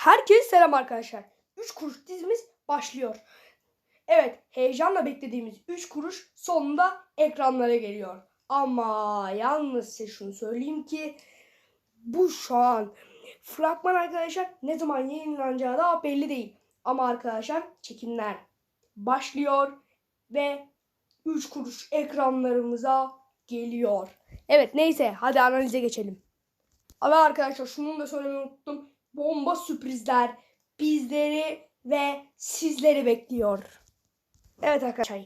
Herkese selam arkadaşlar. 3 kuruş dizimiz başlıyor. Evet, heyecanla beklediğimiz 3 kuruş sonunda ekranlara geliyor. Ama yalnız size şunu söyleyeyim ki bu şu an fragman arkadaşlar ne zaman yayınlanacağı da belli değil. Ama arkadaşlar çekimler başlıyor ve 3 kuruş ekranlarımıza geliyor. Evet neyse hadi analize geçelim. Ama arkadaşlar şunu da söylemeyi unuttum. Bomba sürprizler bizleri ve sizleri bekliyor. Evet arkadaşlar.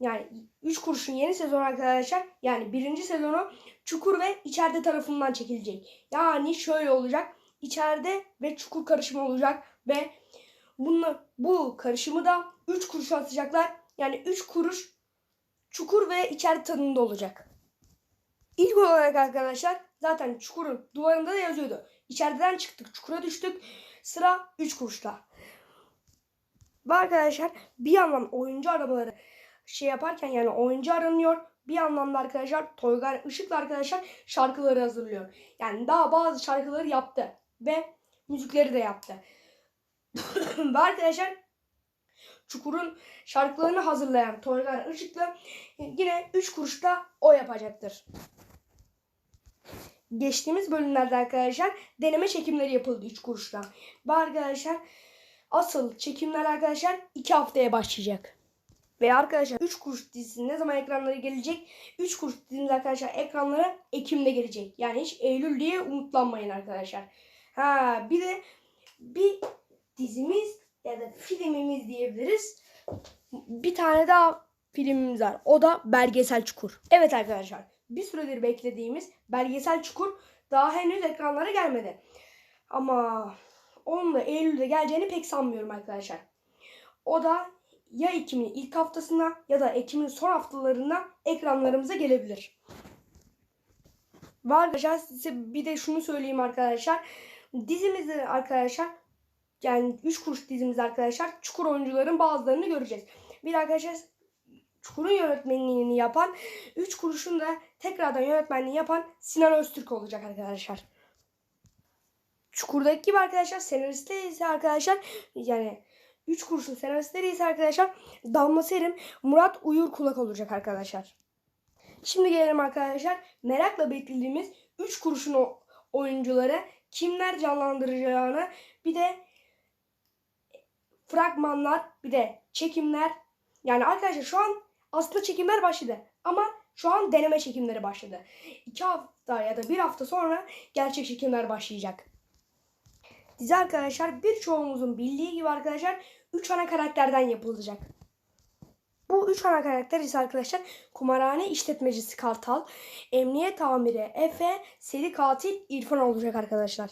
Yani 3 kuruşun yeni sezon arkadaşlar. Yani birinci sezonu Çukur ve içeride tarafından çekilecek. Yani şöyle olacak. İçeride ve Çukur karışımı olacak ve bunu, bu karışımı da 3 kuruşa atacaklar. Yani 3 kuruş Çukur ve içeride tadında olacak. İlk olarak arkadaşlar zaten çukurun duvarında da yazıyordu. İçeriden çıktık çukura düştük. Sıra 3 kuruşta. Ve arkadaşlar bir yandan oyuncu arabaları şey yaparken yani oyuncu aranıyor. Bir yandan da arkadaşlar Toygar Işık'la arkadaşlar şarkıları hazırlıyor. Yani daha bazı şarkıları yaptı. Ve müzikleri de yaptı. ve arkadaşlar Çukur'un şarkılarını hazırlayan Toygar Işık'la yine 3 kuruşta o yapacaktır. Geçtiğimiz bölümlerde arkadaşlar deneme çekimleri yapıldı 3 kuruşla. Ve arkadaşlar asıl çekimler arkadaşlar 2 haftaya başlayacak. Ve arkadaşlar 3 kuruş dizisi ne zaman ekranlara gelecek? 3 kuruş dizimiz arkadaşlar ekranlara Ekim'de gelecek. Yani hiç Eylül diye umutlanmayın arkadaşlar. Ha bir de bir dizimiz ya da filmimiz diyebiliriz. Bir tane daha filmimiz var. O da Belgesel Çukur. Evet arkadaşlar bir süredir beklediğimiz Belgesel Çukur daha henüz ekranlara gelmedi. Ama onun da Eylül'de geleceğini pek sanmıyorum arkadaşlar. O da ya Ekim'in ilk haftasında ya da Ekim'in son haftalarında ekranlarımıza gelebilir. Ve arkadaşlar size bir de şunu söyleyeyim arkadaşlar. Dizimizde arkadaşlar yani 3 kuruş dizimiz arkadaşlar Çukur oyuncuların bazılarını göreceğiz. Bir arkadaşlar Çukur'un yönetmenliğini yapan 3 kuruşun da tekrardan yönetmenliği yapan Sinan Öztürk olacak arkadaşlar. Çukur'daki gibi arkadaşlar senaristleri ise arkadaşlar yani 3 kuruşun senaristleri ise arkadaşlar Damla Serim, Murat Uyur Kulak olacak arkadaşlar. Şimdi gelelim arkadaşlar merakla beklediğimiz 3 kuruşun o oyuncuları kimler canlandıracağını bir de fragmanlar bir de çekimler yani arkadaşlar şu an aslında çekimler başladı ama şu an deneme çekimleri başladı. 2 hafta ya da bir hafta sonra gerçek çekimler başlayacak. Dizi arkadaşlar birçoğumuzun bildiği gibi arkadaşlar 3 ana karakterden yapılacak. Bu 3 ana karakter ise arkadaşlar kumarhane işletmecisi Kartal, emniyet amiri Efe, seri katil İrfan olacak arkadaşlar.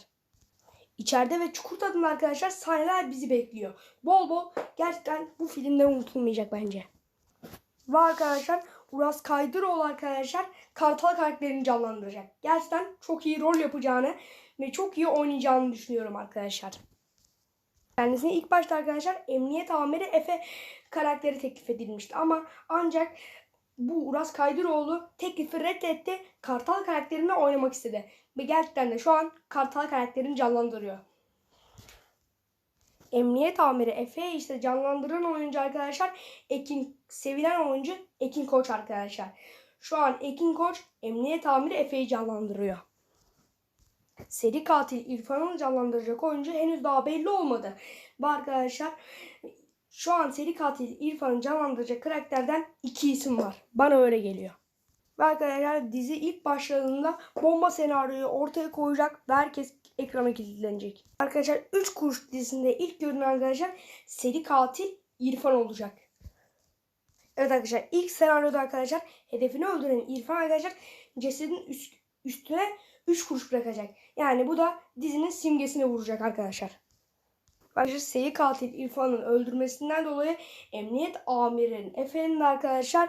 İçeride ve çukur tadında arkadaşlar sahneler bizi bekliyor. Bol bol gerçekten bu filmden unutulmayacak bence. Ve arkadaşlar Uras Kaydıroğlu arkadaşlar Kartal karakterini canlandıracak. Gerçekten çok iyi rol yapacağını ve çok iyi oynayacağını düşünüyorum arkadaşlar. Kendisine ilk başta arkadaşlar Emniyet Amiri Efe karakteri teklif edilmişti ama ancak bu Uras Kaydıroğlu teklifi reddetti. Kartal karakterini oynamak istedi. Ve gerçekten de şu an Kartal karakterini canlandırıyor. Emniyet Amiri Efe'yi işte canlandıran oyuncu arkadaşlar Ekin sevilen oyuncu Ekin Koç arkadaşlar. Şu an Ekin Koç Emniyet Amiri Efe'yi canlandırıyor. Seri katil İrfan'ı canlandıracak oyuncu henüz daha belli olmadı. Bu arkadaşlar şu an seri katil İrfan'ı canlandıracak karakterden iki isim var. Bana öyle geliyor. Ve arkadaşlar dizi ilk başladığında bomba senaryoyu ortaya koyacak ve herkes ekrana kilitlenecek. Arkadaşlar 3 kuruş dizisinde ilk görünen arkadaşlar seri katil İrfan olacak. Evet arkadaşlar ilk senaryoda arkadaşlar hedefini öldüren İrfan arkadaşlar cesedin üst, üstüne 3 kuruş bırakacak. Yani bu da dizinin simgesini vuracak arkadaşlar. Arkadaşlar seri katil İrfan'ın öldürmesinden dolayı emniyet amirinin Efe'nin arkadaşlar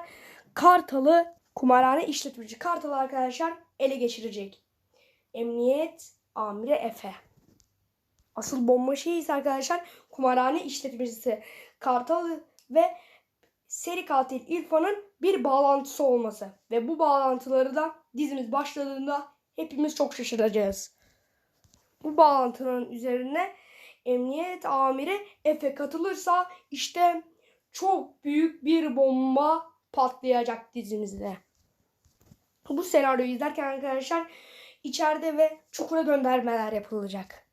Kartal'ı kumarhane işletmeci Kartal'ı arkadaşlar ele geçirecek. Emniyet amiri Efe. Asıl bomba şey ise arkadaşlar kumarhane işletmecisi Kartal ve seri katil İrfan'ın bir bağlantısı olması. Ve bu bağlantıları da dizimiz başladığında hepimiz çok şaşıracağız. Bu bağlantının üzerine emniyet amiri Efe katılırsa işte çok büyük bir bomba patlayacak dizimizde. Bu senaryoyu izlerken arkadaşlar içeride ve çukura göndermeler yapılacak.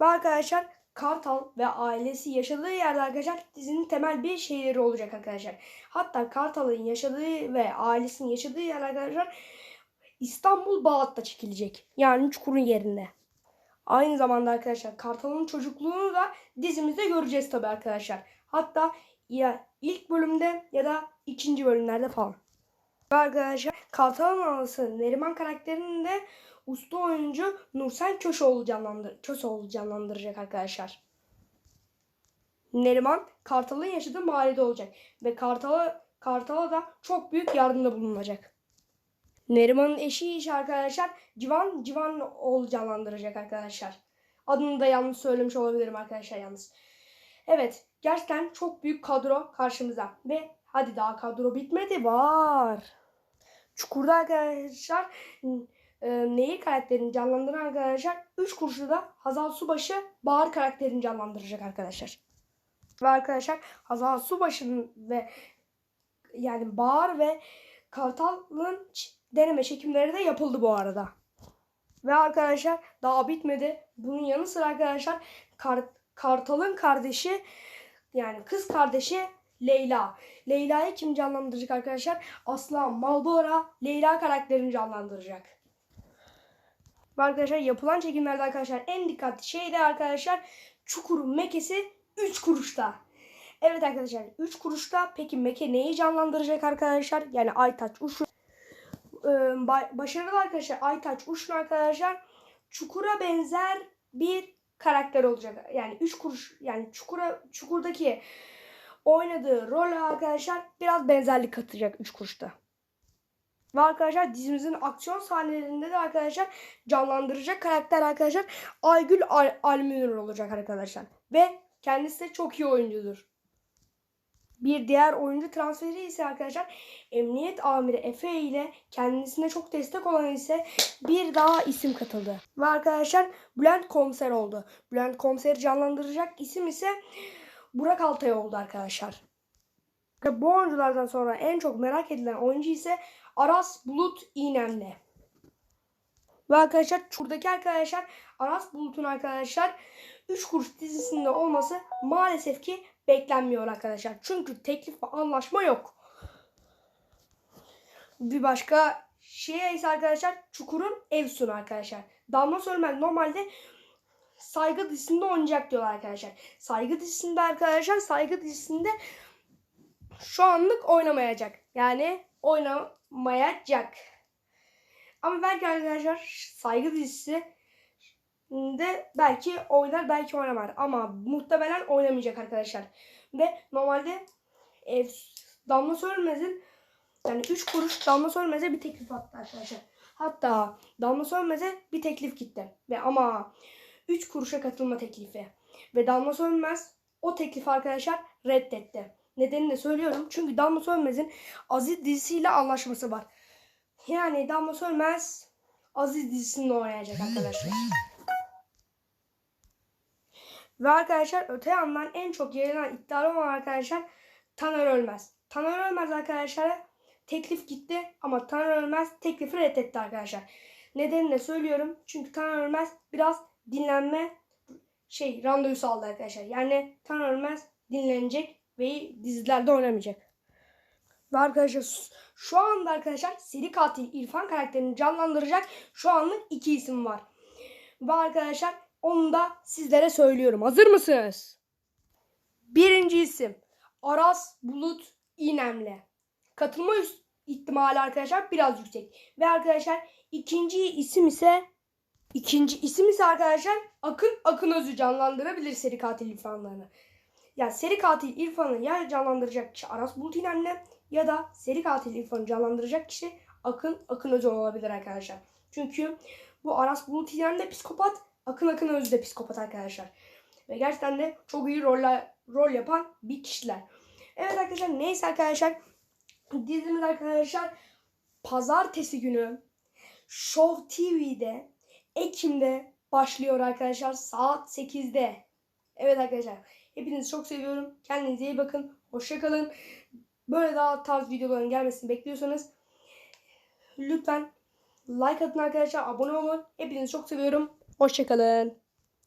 Ve arkadaşlar Kartal ve ailesi yaşadığı yerde arkadaşlar dizinin temel bir şeyleri olacak arkadaşlar. Hatta Kartal'ın yaşadığı ve ailesinin yaşadığı yer arkadaşlar İstanbul Bağat'ta çekilecek. Yani Çukur'un yerinde. Aynı zamanda arkadaşlar Kartal'ın çocukluğunu da dizimizde göreceğiz tabi arkadaşlar. Hatta ya ilk bölümde ya da ikinci bölümlerde falan. Arkadaşlar Kartal'ın anası Neriman karakterinin de usta oyuncu Nursen Köseoğlu, canlandır Köseoğlu canlandıracak arkadaşlar. Neriman Kartal'ın yaşadığı mahallede olacak ve Kartal'a Kartal'a da çok büyük yardımda bulunacak. Neriman'ın eşi iş arkadaşlar Civan Civan oğlu canlandıracak arkadaşlar. Adını da yanlış söylemiş olabilirim arkadaşlar yalnız. Evet gerçekten çok büyük kadro karşımıza ve hadi daha kadro bitmedi var. Çukurda arkadaşlar e, Nehir karakterini canlandıran arkadaşlar 3 kuruşu da Hazal Subaşı Bahar karakterini canlandıracak arkadaşlar. Ve arkadaşlar Hazal Subaşı'nın ve yani Bahar ve Kartal'ın deneme çekimleri de yapıldı bu arada. Ve arkadaşlar daha bitmedi. Bunun yanı sıra arkadaşlar Kar- Kartal'ın kardeşi yani kız kardeşi Leyla. Leyla'yı kim canlandıracak arkadaşlar? Aslan Malbora Leyla karakterini canlandıracak. Ve arkadaşlar yapılan çekimlerde arkadaşlar en dikkatli şey de arkadaşlar Çukur'un mekesi 3 kuruşta. Evet arkadaşlar 3 kuruşta peki meke neyi canlandıracak arkadaşlar? Yani Aytaç Uşun. Ee, ba- başarılı arkadaşlar Aytaç Uşun arkadaşlar Çukur'a benzer bir karakter olacak. Yani 3 kuruş yani Çukur'a Çukur'daki oynadığı rol arkadaşlar biraz benzerlik katacak 3 kuruşta. Ve arkadaşlar dizimizin aksiyon sahnelerinde de arkadaşlar canlandıracak karakter arkadaşlar Aygül Al Almünür olacak arkadaşlar. Ve kendisi de çok iyi oyuncudur. Bir diğer oyuncu transferi ise arkadaşlar Emniyet Amiri Efe ile kendisine çok destek olan ise bir daha isim katıldı. Ve arkadaşlar Bülent Komiser oldu. Bülent Komiser'i canlandıracak isim ise Burak Altay oldu arkadaşlar. Ve bu oyunculardan sonra en çok merak edilen oyuncu ise Aras Bulut İğnemli. Ve arkadaşlar şuradaki arkadaşlar Aras Bulut'un arkadaşlar 3 kuruş dizisinde olması maalesef ki beklenmiyor arkadaşlar. Çünkü teklif ve anlaşma yok. Bir başka şey ise arkadaşlar Çukur'un Evsun arkadaşlar. Damla Sölmen normalde Saygı dizisinde oynayacak diyorlar arkadaşlar. Saygı dizisinde arkadaşlar Saygı dizisinde şu anlık oynamayacak. Yani oynamayacak. Ama belki arkadaşlar Saygı dizisi de belki oynar belki oynamaz. Ama muhtemelen oynamayacak arkadaşlar. Ve normalde ev, Damla Sönmez'in yani 3 kuruş Damla Sönmez'e bir teklif attı arkadaşlar. Hatta Damla Sönmez'e bir teklif gitti. Ve ama 3 kuruşa katılma teklifi. Ve Damla Sönmez o teklifi arkadaşlar reddetti. Nedenini de söylüyorum. Çünkü Damla Sönmez'in Aziz dizisiyle anlaşması var. Yani Damla Sönmez Aziz dizisinde oynayacak arkadaşlar. Ve arkadaşlar öte yandan en çok yayılan iddialı olan arkadaşlar Taner Ölmez. Taner Ölmez arkadaşlar teklif gitti ama Taner Ölmez teklifi reddetti arkadaşlar. Nedenini de söylüyorum. Çünkü Taner Ölmez biraz dinlenme şey randevusu aldı arkadaşlar. Yani Taner Ölmez dinlenecek ve dizilerde oynamayacak. Ve arkadaşlar şu anda arkadaşlar seri katil İrfan karakterini canlandıracak şu anlık iki isim var. Ve arkadaşlar onu da sizlere söylüyorum. Hazır mısınız? Birinci isim Aras Bulut İnemli. Katılma ihtimali arkadaşlar biraz yüksek. Ve arkadaşlar ikinci isim ise ikinci isim ise arkadaşlar Akın Akın Özü canlandırabilir seri katil İrfanlarını. Yani seri katil İrfan'ı ya canlandıracak kişi Aras Bulut İnemli ya da seri katil İrfan'ı canlandıracak kişi Akın Akın Özü olabilir arkadaşlar. Çünkü bu Aras Bulut İnemli de psikopat, Akın Akın Özü de psikopat arkadaşlar. Ve gerçekten de çok iyi roller, rol yapan bir kişiler. Evet arkadaşlar neyse arkadaşlar dizimiz arkadaşlar pazartesi günü Show TV'de Ekim'de başlıyor arkadaşlar saat 8'de. Evet arkadaşlar hepinizi çok seviyorum. Kendinize iyi bakın. Hoşçakalın. Böyle daha tarz videoların gelmesini bekliyorsanız lütfen like atın arkadaşlar. Abone olun. Hepinizi çok seviyorum. Hoşçakalın.